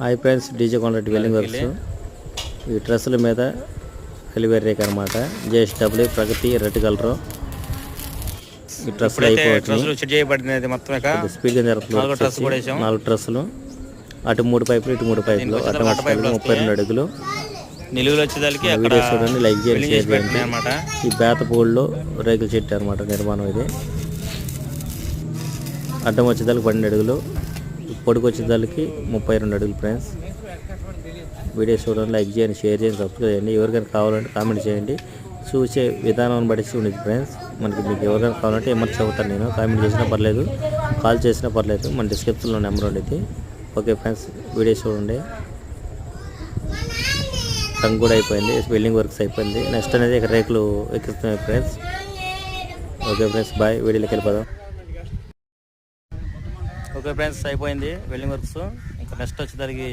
Hi friends D J contract welding works ఈ డ్రెస్సుల మీద డెలివరీ రేక్ అనమాట జేఎస్డబ్ల్యూ ప్రగతి రెడ్ కలర్. ఈ డ్రెస్సులు మొత్తం ఇక స్పీడ్గా జరుగుతుంది. నాలుగో డ్రెస్ కూడా డ్రెస్సులు. అటు మూడు పైపులు ఇటు మూడు పైపులు. అటు ముప్పై రెండు అడుగులు నిలువులు వచ్చేదానికి చూడండి లైక్ చేయండి షేర్ ఈ బేత పూల్లో రేకుల చెట్టు అనమాట నిర్మాణం ఇది. అడ్డం వచ్చేదానికి పన్నెండు అడుగులు. పొడుగు వచ్చేదానికి ముప్పై రెండు అడుగులు ఫ్రెండ్స్ వీడియో చూడండి లైక్ చేయండి షేర్ చేయండి సబ్స్క్రైబ్ చేయండి. ఎవరికైనా కావాలంటే కామెంట్ చేయండి. చూసే విధానం బట్టి ఉండేది ఫ్రెండ్స్ మనకి మీకు ఎవరికైనా కావాలంటే ఏమన్నా చెబుతాను నేను. కామెంట్ చేసినా పర్లేదు కాల్ చేసినా పర్లేదు. మన డిస్క్రిప్షన్లో నెంబర్ ఉండేది. ఓకే ఫ్రెండ్స్ వీడియో చూడండి. రంగు కూడా అయిపోయింది బిల్డింగ్ వర్క్స్ అయిపోయింది. నెక్స్ట్ అనేది ఇక్కడ రేకులు ఎక్కిస్తున్నాయి ఫ్రెండ్స్ ఓకే ఫ్రెండ్స్ బాయ్ వీడియోకి వెళ్ళిపోదాం. ఓకే ఫ్రెండ్స్ అయిపోయింది. Welding works. ఇంకా నెక్స్ట్ వచ్చేసరికి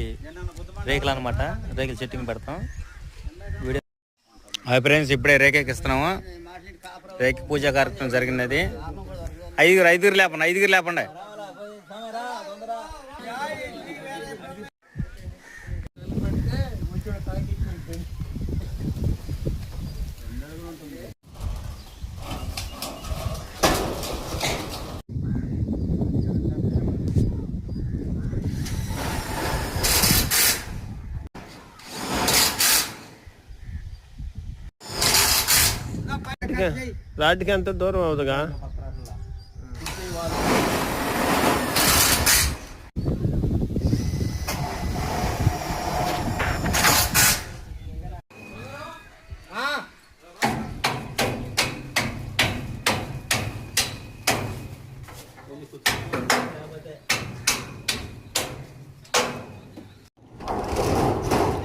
రేకులు అనమాట రేకులు చెట్టింగ్ పెడతాం. వీడియో అవి ఫ్రెండ్స్ ఇప్పుడే రేఖ ఎక్కిస్తున్నాము రేఖ పూజా కార్యక్రమం జరిగినది. ఐదుగురు ఐదుగురు లేపండి ఐదుగురు లేపండి. రాడ్కి ఎంత దూరం అవుతుందిగా?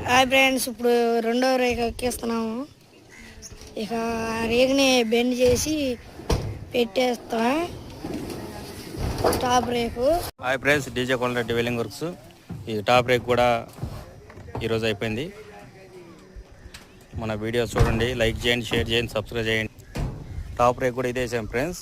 హాయ్ ఫ్రెండ్స్ ఇప్పుడు రెండో రేఖ ఎక్కిస్తున్నాము ఇక ఆ బెండ్ చేసి పెట్టేస్తాం. టాప్ రేకు. Hi friends D J Kondareddy welding works. ఈ టాప్ రేక్ కూడా ఈరోజు అయిపోయింది. మన వీడియోస్ చూడండి లైక్ చేయండి షేర్ చేయండి సబ్స్క్రైబ్ చేయండి. టాప్ రేక్ కూడా ఇదే సేమ్ ఫ్రెండ్స్.